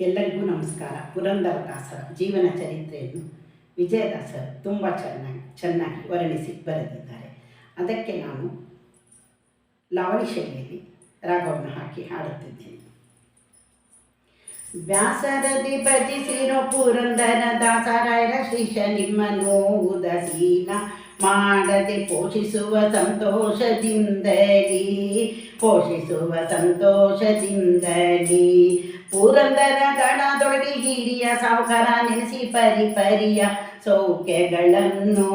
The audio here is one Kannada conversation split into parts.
ಎಲ್ಲರಿಗೂ ನಮಸ್ಕಾರ. ಪುರಂದರದಾಸರ ಜೀವನ ಚರಿತ್ರೆಯನ್ನು ವಿಜಯದಾಸರು ತುಂಬ ಚೆನ್ನಾಗಿ ಚೆನ್ನಾಗಿ ವರ್ಣಿಸಿ ಬರೆದಿದ್ದಾರೆ. ಅದಕ್ಕೆ ನಾನು ಲಾವಣಿ ಶೈಲಿಯಲ್ಲಿ ರಾಗವನ್ನು ಹಾಕಿ ಹಾಡುತ್ತಿದ್ದೇನೆ. ವ್ಯಾಸರದಿ ಭಜಿಸಿರೋ ಪುರಂದರ ದಾಸರಾಯರ ಶಿಷ ನಿಮ್ಮ ನೋವುದಸೀನ ಮಾಡದೆ ಪೋಷಿಸುವ ಸಂತೋಷದಿಂದಲೇ ಪೋಷಿಸುವ ಸಂತೋಷದಿಂದಲೇ. ಪುರಂದರ ಗಣದೊಳಗೆ ಹಿರಿಯ ಸಾವುಕಾರ ನೆನೆಸಿ ಪರಿ ಪರಿಯ ಸೌಖ್ಯಗಳನ್ನು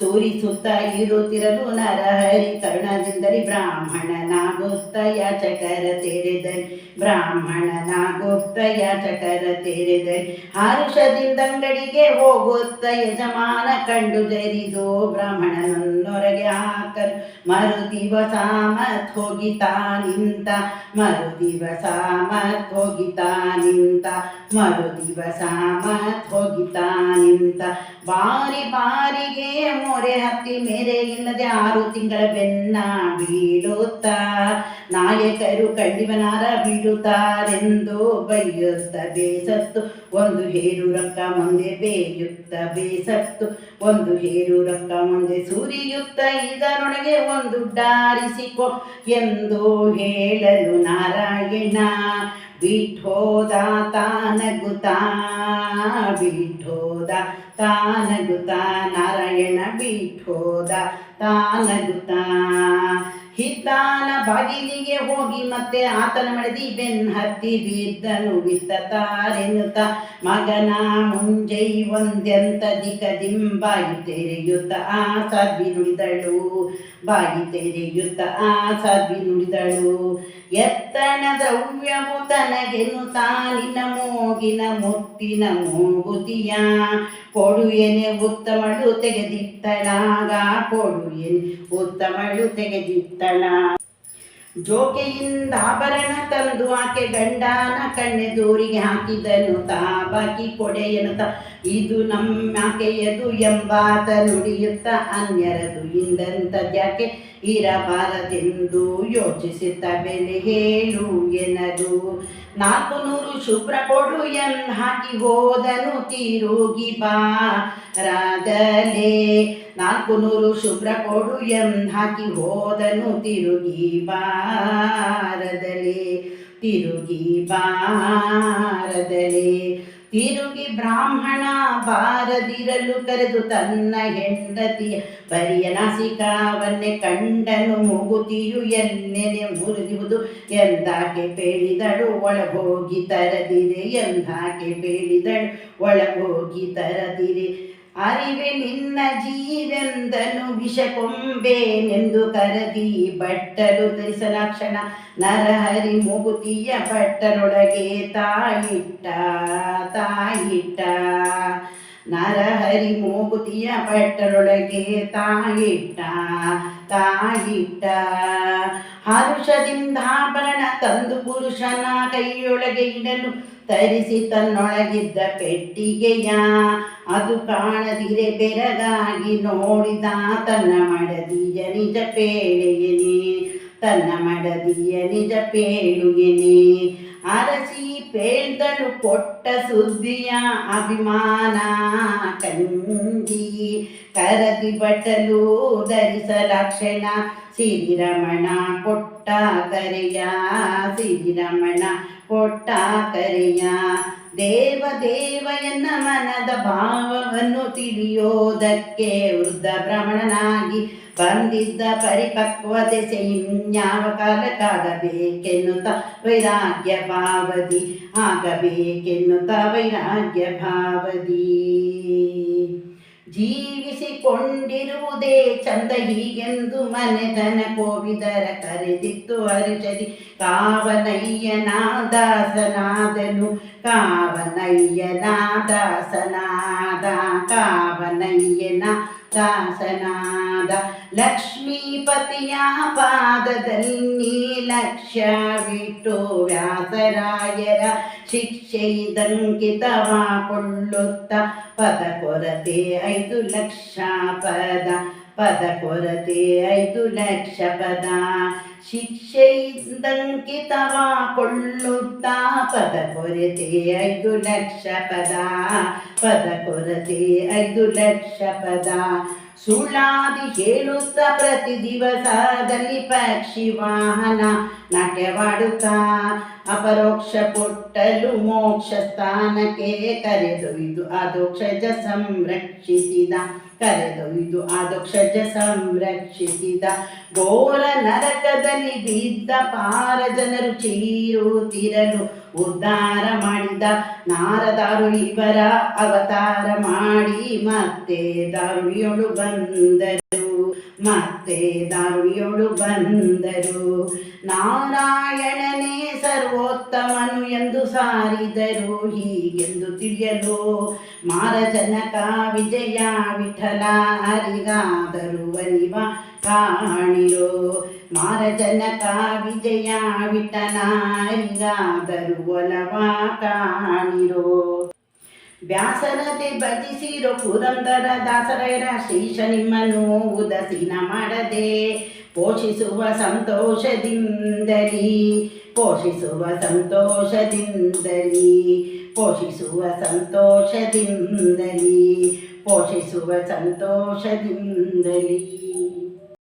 ಸೂರಿಸುತ್ತ ಇರುತ್ತಿರಲು ನರಹರಿ ಕರುಣದಿಂದಲೇ ಬ್ರಾಹ್ಮಣನಾಗುತ್ತ ಯಾಚಕರ ತೆರೆದರಿ. ಬ್ರಾಹ್ಮಣನಾಗುತ್ತ ಯಾಚಕರ ತೆರೆದರಿ. ಹರುಷದಿಂದ ಅಂಗಡಿಗೆ ಹೋಗುತ್ತ ಯಜಮಾನ ಕಂಡು ಜರಿದು ಬ್ರಾಹ್ಮಣನನ್ನೊರಗೆ ಹಾಕಲು ಮರು ದಿವಸ ಮತ್ ಹೋಗಿತಾ ನಿಂತ ಮರು ದಿವಸ ಮತ್ ಹೋಗಿತಾ ನಿಂತ ಮರು ದಿವಸ ಹೋಗಿತಾ ನಿಂತ. ಬಾರಿ ಬಾರಿಗೆ ಮೊರೆ ಹತ್ತಿ ಮೇರೆ ಇಲ್ಲದೆ ಆರು ತಿಂಗಳ ಬೆನ್ನ ಬೀಳುತ್ತಾ. ನಾಯಕರು ಕಂಡಿವನಾರ ಬೀಳುತ್ತಾರೆಂದು ಬೈಯುತ್ತ ಬೇಸತ್ತು. ಒಂದು ಹೇರು ರಕ್ಕ ಮುಂದೆ ಬೇಯುತ್ತ ಬೇಸತ್ತು. ಒಂದು ಹೇರು ರೊಕ್ಕ ಮುಂದೆ ಸುರಿಯುತ್ತ. ಇದರೊಳಗೆ ಒಂದು ಡಾರಿಸಿಕೊ ಎಂದು ಹೇಳಲು ನಾರಾಯಣ. విఠో దాతానగుతాఠోద తానగుత నారాయణ విఠోద తానగుత ಹಿತ್ತಾನ ಬಾಗಿಲಿಗೆ ಹೋಗಿ ಮತ್ತೆ ಆತನ ಮಡದಿ ಬೆನ್ ಹತ್ತಿ ಬಿದ್ದನು ಬಿತ್ತತಾರೆನ್ನುತ್ತ, ಮಗನ ಮುಂಜೈ ಒಂದೆಂತ ದಿಕ ದಿಂಬಾಗಿ ತೆರೆಯುತ್ತ ಆ ಸದ್ವಿ ನುಡಿದಳು. ಬಾಗಿ ತೆರೆಯುತ್ತ ಆ ಸದ್ವಿ ನುಡಿದಳು. ಎತ್ತನ ದ್ರವ್ಯವು ತನಗೆನು ತಾನಿನ ಮೂಗಿನ ಮುತ್ತಿನ ಮೂಗುತಿಯ. ಕೊಡುಯನೆ ಉತ್ತಮಳು ತೆಗೆದಿತ್ತಳಾಗ, ಕೊಡುಯನೆ ಉತ್ತಮಳು ತೆಗೆದಿತ್ತಳ ಜೋಕೆಯಿಂದ ಆಭರಣ ತಂದು ಆಕೆ ಗಂಡನ ಕಣ್ಣೆ ದೂರಿಗೆ ಹಾಕಿದನು. ತಾ ಬಾಕಿ ಕೊಡೆಯನು ತ ಇದು ನಮ್ಮಾಕೆಯದು ಎಂಬಾತ ನುಡಿಯುತ್ತ ಅನ್ಯರದು ಇಂದಂತದ್ಯಾಕೆ ಇರಬಾರದೆಂದು ಯೋಚಿಸುತ್ತ ಬೆಲೆ ಹೇಳು ಎನದು ನಾಲ್ಕು ನೂರು ಶುಭ್ರ ಕೊಡು ಎನ್ ಹಾಕಿ ಹೋದನು, ತಿರುಗಿ ಬಾರದಲೇ ನಾಲ್ಕು ನೂರು ಶುಭ್ರ ಕೊಡು ಎಂ ಹಾಕಿ ಹೋದನು ತಿರುಗಿ ಬಾರದಲೇ ತಿರುಗಿ ಬಾರದಲೇ. ತಿರುಗಿ ಬ್ರಾಹ್ಮಣ ಬಾರದಿರಲು ಕರೆದು ತನ್ನ ಹೆಂಡತಿಯ ಬರಿಯ ನಾಸಿಕಾವನ್ನೇ ಕಂಡನು, ಮುಗುತಿಯು ಎನ್ನೆನೆ ಮುರಿದುವುದು, ಎಂದಾಕೆ ಬೇಳಿದಳು ಒಳಗೋಗಿ ತರದಿರೆ, ಎಂದಾಕೆ ಬೇಳಿದಳು ಒಳಗೋಗಿ ತರದಿರೆ. ಅರಿವೆ ನಿನ್ನ ಜೀವೆಂದನು ವಿಷಕೊಂಬೇನೆಂದು ಕರದಿ ಬಟ್ಟಲು ಧರಿಸಲಾಕ್ಷಣ ನರಹರಿ ಮೂಗುತಿಯ ಬಟ್ಟರೊಳಗೆ ತಾಯಿಟ್ಟ ತಾಯಿಟ್ಟ ನರಹರಿ ಮೂಗುತಿಯ ಪಟ್ಟರೊಳಗೆ ತಾಯಿಟ್ಟ ತಾಯಿಟ್ಟ. ಹರುಷದಿಂದಾಭರಣ ತಂದು ಪುರುಷನ ಕೈಯೊಳಗೆ ಇಡಲು ತರಿಸಿ ತನ್ನೊಳಗಿದ್ದ ಪೆಟ್ಟಿಗೆಯ. ಅದು ಕಾಣದಿರೆ ಬೆರಗಾಗಿ ನೋಡಿದ ತನ್ನ ಮಡದಿಯ ನಿಜ ಪೇಳೆಯನೇ ತನ್ನ ಮಡದಿಯ ನಿಜ ಪೇಳುಯನೇ ಅರಸಿ ಪೇಳ್ದಳು ಕೊಟ್ಟ ಸುದ್ದಿಯ ಅಭಿಮಾನ ಕಂಡಿ ಕರದಿ ಬಟ್ಟಲು ಧರಿಸಲಾಕ್ಷಣ ಸಿರಿರಮಣ ಕೊಟ್ಟ ಕರೆಯ ಸಿರಿರಮಣ ಕೊಟ್ಟ ಕರೆಯ ದೇವ ದೇವ ಎನ್ನ ಮನದ ಭಾವವನ್ನು ತಿಳಿಯೋದಕ್ಕೆ ವೃದ್ಧ ಭ್ರಮಣನಾಗಿ ಬಂದಿದ್ದ ಪರಿಪಕ್ವತೆ ಯಾವ ಕಾಲಕ್ಕಾಗಬೇಕೆನ್ನುತ್ತ ವೈರಾಗ್ಯ ಭಾವದಿ, ಆಗಬೇಕೆನ್ನುತ್ತ ವೈರಾಗ್ಯ ಭಾವದಿ. ಜೀವಿಸಿಕೊಂಡಿರುವುದೇ ಚಂದ ಹೀಗೆಂದು ಮನೆತನ ಕೋವಿದರ ಕರೆದಿತ್ತು ಅರಿಚದಿ ಕಾವನಯ್ಯನ ದಾಸನಾದನು ಕಾವನಯ್ಯನ ದಾಸನಾದ ಕಾವನಯ್ಯನ ದಾಸನಾದ ಲಕ್ಷ್ಮೀಪತಿಯ ಪಾದದಲ್ಲಿ ಲಕ್ಷ್ಯವಿಟ್ಟು ವ್ಯಾಸರಾಯರ ಶಿಕ್ಷೆಯಿದಂಕಿತವ ಕೊಳ್ಳುತ್ತ ಪದ ಕೊರತೆ ಐದು ಲಕ್ಷ ಪದ ಪದ ಕೊರತೆ ಐದು ಲಕ್ಷ ಪದ. ಶಿಕ್ಷೆಯಿಂದಂಕಿತವ ಕೊಳ್ಳುತ್ತಾ ಪದ ಕೊರತೆ ಐದು ಲಕ್ಷ ಪದ ಪದ ಕೊರತೆ ಐದು ಲಕ್ಷ ಪದ. ಸುಳ್ಳಾದಿ ಹೇಳುತ್ತ ಪ್ರತಿ ದಿವಸದಲ್ಲಿ ಪಕ್ಷಿ ವಾಹನ ನಾಟ್ಯವಾಡುತ್ತಾ, ಅಪರೋಕ್ಷ ಪುಟ್ಟಲು ಮೋಕ್ಷ ಸ್ಥಾನಕ್ಕೆ ಕರೆದೊಯ್ದು ಅದೋಕ್ಷಜ ಸಂರಕ್ಷಿಸಿದ. ಕರೆದೊಯ್ದು ಅದೋಕ್ಷಜ ಸಂರಕ್ಷಿಸಿದ ಘೋರ ನರಕದಲ್ಲಿ ಬಿದ್ದ ಪಾರ ಜನರು ಚೀರುತ್ತಿರಲು ಉದ್ಧಾರ ಮಾಡಿದ ನಾರದಾರು ಇವರ ಅವತಾರ ಮಾಡಿ ಮತ್ತೆ ದಾರುಣಿಯೊಳು ಬಂದರು. ಮತ್ತೆ ದಾರುಣಿಯೊಳು ಬಂದರು. ನಾರಾಯಣನೇ ಸರ್ವೋತ್ತಮನು ಎಂದು ಸಾರಿದರು. ಹೀಗೆಂದು ತಿಳಿಯಲು, ಮಾರಜನಕ ವಿಜಯ ವಿಠಲ ಹರಿಗಾದರು ವನಿವ ಕಾಣಿರೋ. ಮಾರಜನಕ ವಿಜಯ ವಿಠಲ ಹರಿಗಾದರು ಒಲವ ಕಾಣಿರೋ. ವ್ಯಾಸರತೆ ಭಜಿಸಿರೋ ಪುರಂದರ ದಾಸರೈರ ಶ್ರೀಶ ನಿಮ್ಮನ್ನು ಉದಾಸೀನ ಮಾಡದೆ ಪೋಷಿಸುವ ಸಂತೋಷದಿಂದಲಿ ಪೋಷಿಸುವ ಸಂತೋಷದಿಂದಲಿ ಪೋಷಿಸುವ ಸಂತೋಷದಿಂದಲಿ ಪೋಷಿಸುವ ಸಂತೋಷದಿಂದಲಿ.